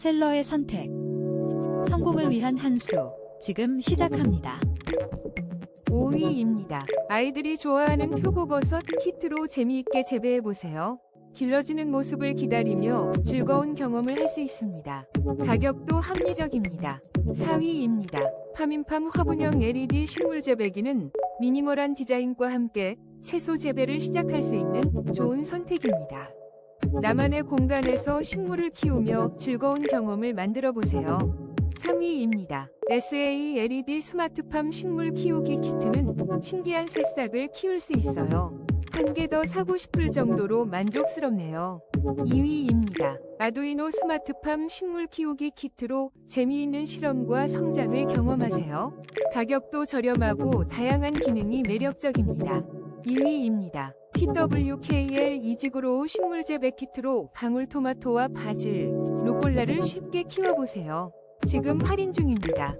셀러의 선택. 성공을 위한 한 수. 지금 시작합니다. 5위입니다. 아이들이 좋아하는 표고버섯 키트로 재미있게 재배해보세요. 길러지는 모습을 기다리며 즐거운 경험을 할 수 있습니다. 가격도 합리적입니다. 4위입니다. 파민팜 화분형 LED 식물 재배기는 미니멀한 디자인과 함께 채소 재배를 시작할 수 있는 좋은 선택입니다. 나만의 공간에서 식물을 키우며 즐거운 경험을 만들어 보세요. 3위입니다. SA LED 스마트팜 식물 키우기 키트는 신기한 새싹을 키울 수 있어요. 한 개 더 사고 싶을 정도로 만족스럽네요. 2위입니다. 아두이노 스마트팜 식물 키우기 키트로 재미있는 실험과 성장을 경험하세요. 가격도 저렴하고 다양한 기능이 매력적입니다. 2위입니다. PWKL 이지그로우 식물 재배 키트로 방울토마토와 바질, 루꼴라를 쉽게 키워보세요. 지금 할인 중입니다.